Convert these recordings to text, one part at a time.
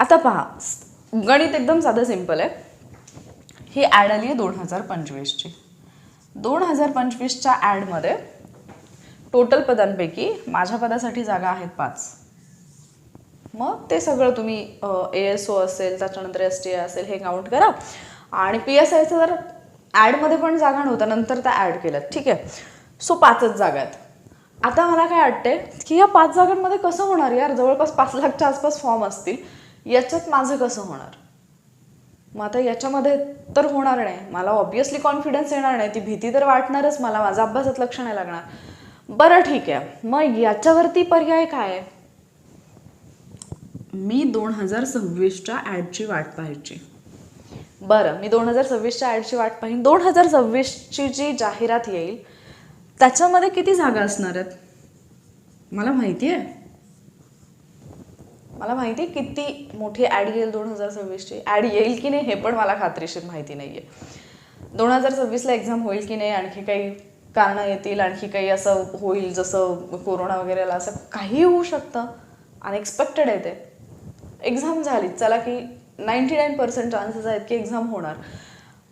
आता पहा गणित एकदम साधं सिंपल आहे. ही ॲड आली आहे दोन हजार पंचवीसची. दोन हजार पंचवीसच्या ॲडमध्ये टोटल पदांपैकी माझ्या पदासाठी जागा आहेत पाच. मग ते सगळं तुम्ही ए एस ओ असेल त्याच्यानंतर एस टी असेल हे काउंट करा. आणि पी एस आयचं जर ॲडमध्ये पण जागा नव्हत्या नंतर त्या ॲड केल्यात. ठीक आहे? सो पाचच जागा आहेत. आता मला काय वाटते की या पाच जागांमध्ये कसं होणार यार? जवळपास पाच लाखच्या आसपास फॉर्म असतील. याच्यात माझं कसं होणार? मग आता याच्यामध्ये तर होणार नाही. मला ऑब्विसली कॉन्फिडन्स येणार नाही. ती भीती तर वाटणारच मला. माझा अभ्यासात लक्ष नाही लागणार. बरं ठीक आहे. मग याच्यावरती पर्याय काय? आहे मी दोन हजार सव्वीसच्या ॲडची वाट पाहायची. बरं. मी दोन हजार सव्वीसच्या ॲडची वाट पाहीन. दोन हजार सव्वीसची जी जाहिरात येईल त्याच्यामध्ये किती जागा असणार आहेत? मला माहिती आहे. मला माहिती आहे किती मोठी ॲड येईल दोन हजार सव्वीसची. ॲड येईल की नाही हे पण मला खात्रीशीर माहिती नाही आहे दोन हजार सव्वीसला एक्झाम होईल की नाही आणखी काही कारणं येतील आणखी काही असं होईल जसं कोरोना वगैरेला असं काही होऊ शकतं. अनएक्सपेक्टेड आहे ते. एक्झाम झाली. चला की नाईंटी नाईन पर्सेंट चान्सेस आहेत की एक्झाम होणार.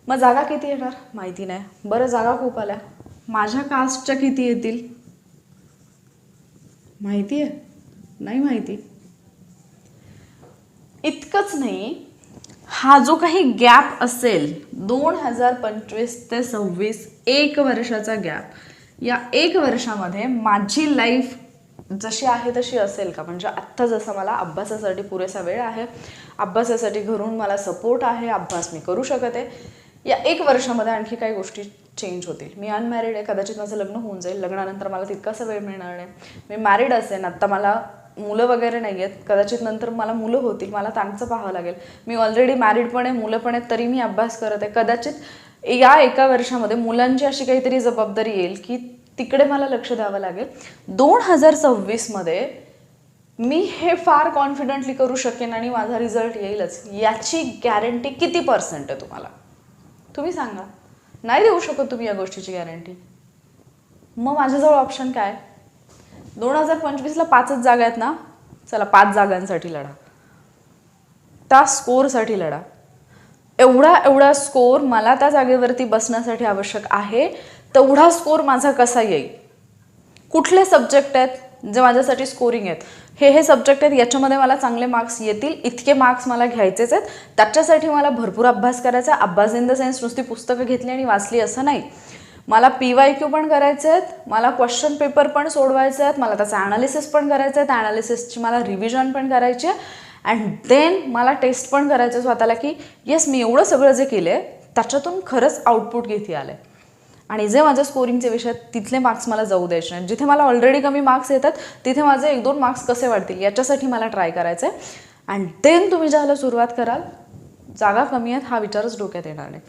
मग जागा किती येणार? माहिती नाही. बरं जागा खूप आल्या. माझ्या कास्टच्या किती येतील? माहिती आहे? नाही माहिती. इतकंच नाही हा जो काही गॅप असेल दोन हजार पंचवीस ते सव्वीस एक वर्षाचा गॅप या एक वर्षामध्ये माझी लाईफ जशी आहे तशी असेल का? म्हणजे आत्ता जसं मला अभ्यासासाठी पुरेसा वेळ आहे अभ्यासासाठी घरून मला सपोर्ट आहे अभ्यास मी करू शकत आहे या एक वर्षामध्ये आणखी काही गोष्टी चेंज होतील. मी अनमॅरिड आहे कदाचित माझं लग्न होऊन जाईल लग्नानंतर मला तितकासा वेळ मिळणार नाही. मी मॅरिड असेन आत्ता मला मुलं वगैरे नाही आहेत. कदाचित नंतर मला मुलं होतील मला त्यांचं पाहावं लागेल. मी ऑलरेडी मॅरिड पण आहे मुलं पण आहेत तरी मी अभ्यास करत आहे. कदाचित या एका वर्षामध्ये मुलांची अशी काहीतरी जबाबदारी येईल की तिकडे मला लक्ष द्यावं लागेल. दोन हजार सव्वीसमध्ये मी हे फार कॉन्फिडंटली करू शकेन आणि माझा रिझल्ट येईलच. याची गॅरंटी किती पर्सेंट आहे तुम्हाला? तुम्ही सांगा. नाही देऊ शकत तुम्ही या गोष्टीची गॅरंटी मग माझ्याजवळ ऑप्शन काय? दोन हजार पंचवीसला पाचच जागा आहेत ना चला पाच जागांसाठी लढा. त्या स्कोरसाठी लढा. एवढा एवढा स्कोर मला त्या जागेवरती बसण्यासाठी आवश्यक आहे तेवढा स्कोर माझा कसा येईल? कुठले सब्जेक्ट आहेत जे माझ्यासाठी स्कोरिंग आहेत? हे हे सब्जेक्ट आहेत याच्यामध्ये मला चांगले मार्क्स येतील इतके मार्क्स मला घ्यायचेच आहेत. त्याच्यासाठी मला भरपूर अभ्यास करायचा अभ्यास इन द सेन्स नुसती पुस्तकं घेतली आणि वाचली असं नाही. मला पी वाय क्यू पण करायचे आहेत मला क्वेश्चन पेपर पण सोडवायचे आहेत मला त्याचं ॲनालिसिस पण करायचं आहे त्या ॲनालिसिसची मला रिव्हिजन पण करायची आहे. अँड देन मला टेस्ट पण करायचं आहे स्वतःला की येस मी एवढं सगळं जे केलं आहे त्याच्यातून खरंच आउटपुट घेते आलं आहे आणि जे माझ्या स्कोरिंगचे विषय आहेत तिथले मार्क्स मला जाऊ द्यायचे नाहीत. जिथे मला ऑलरेडी कमी मार्क्स येतात तिथे माझे एक दोन मार्क्स कसे वाढतील याच्यासाठी मला ट्राय करायचं आहे. अँड देन तुम्ही ज्याला सुरुवात कराल जागा कमी आहेत हा विचारच डोक्यात येणार नाही.